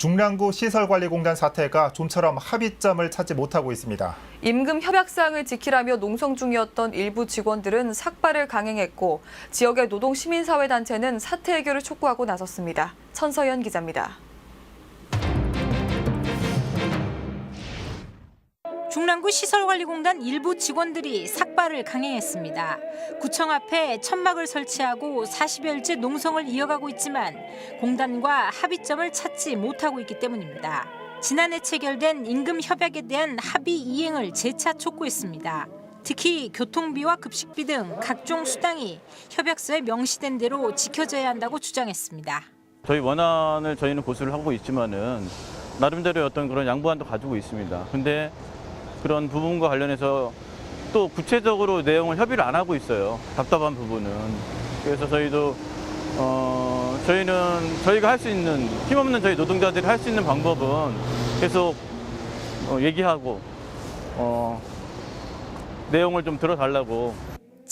중랑구 시설관리공단 사태가 좀처럼 합의점을 찾지 못하고 있습니다. 임금 협약사항을 지키라며 농성 중이었던 일부 직원들은 삭발을 강행했고 지역의 노동 시민사회 단체는 사태 해결을 촉구하고 나섰습니다. 천서연 기자입니다. 중랑구 시설관리공단 일부 직원들이 삭발을 강행했습니다. 구청 앞에 천막을 설치하고 40여일째 농성을 이어가고 있지만 공단과 합의점을 찾지 못하고 있기 때문입니다. 지난해 체결된 임금 협약에 대한 합의 이행을 재차 촉구했습니다. 특히 교통비와 급식비 등 각종 수당이 협약서에 명시된 대로 지켜져야 한다고 주장했습니다. 저희 원안을 저희는 고수를 하고 있지만은 나름대로의 어떤 그런 양보안도 가지고 있습니다. 근데 그런 부분과 관련해서 또 구체적으로 내용을 협의를 안 하고 있어요. 답답한 부분은. 그래서 저희도 어 저희는 저희가 할 수 있는 힘없는 저희 노동자들이 할 수 있는 방법은 계속 어, 얘기하고 어 내용을 좀 들어달라고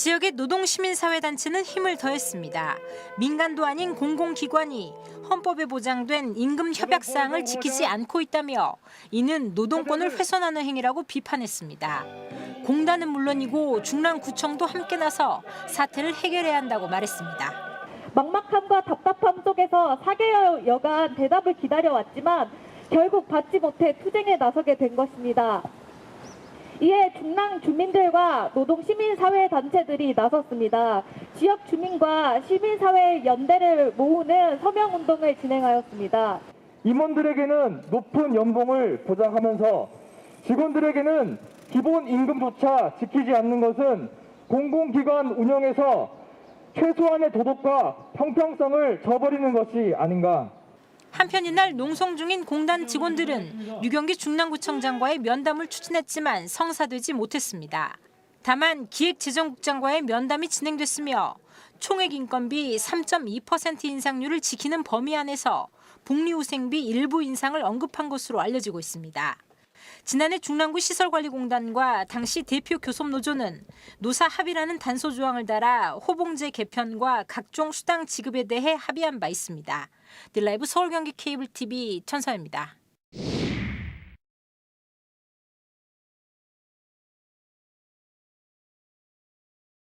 지역의 노동시민사회단체는 힘을 더했습니다. 민간도 아닌 공공기관이 헌법에 보장된 임금 협약 사항을 지키지 않고 있다며 이는 노동권을 훼손하는 행위라고 비판했습니다. 공단은 물론이고 중랑구청도 함께 나서 사태를 해결해야 한다고 말했습니다. 막막함과 답답함 속에서 4개월여간 대답을 기다려왔지만 결국 받지 못해 투쟁에 나서게 된 것입니다. 이에 중랑 주민들과 노동 시민사회 단체들이 나섰습니다. 지역 주민과 시민사회 연대를 모으는 서명 운동을 진행하였습니다. 임원들에게는 높은 연봉을 보장하면서 직원들에게는 기본 임금조차 지키지 않는 것은 공공기관 운영에서 최소한의 도덕과 형평성을 저버리는 것이 아닌가. 한편 이날 농성 중인 공단 직원들은 류경기 중랑구청장과의 면담을 추진했지만 성사되지 못했습니다. 다만 기획재정국장과의 면담이 진행됐으며 총액 인건비 3.2% 인상률을 지키는 범위 안에서 복리후생비 일부 인상을 언급한 것으로 알려지고 있습니다. 지난해 중랑구 시설관리공단과 당시 대표 교섭노조는 노사 합의라는 단서 조항을 달아 호봉제 개편과 각종 수당 지급에 대해 합의한 바 있습니다. 딜라이브 서울 경기 케이블 TV 천서입니다.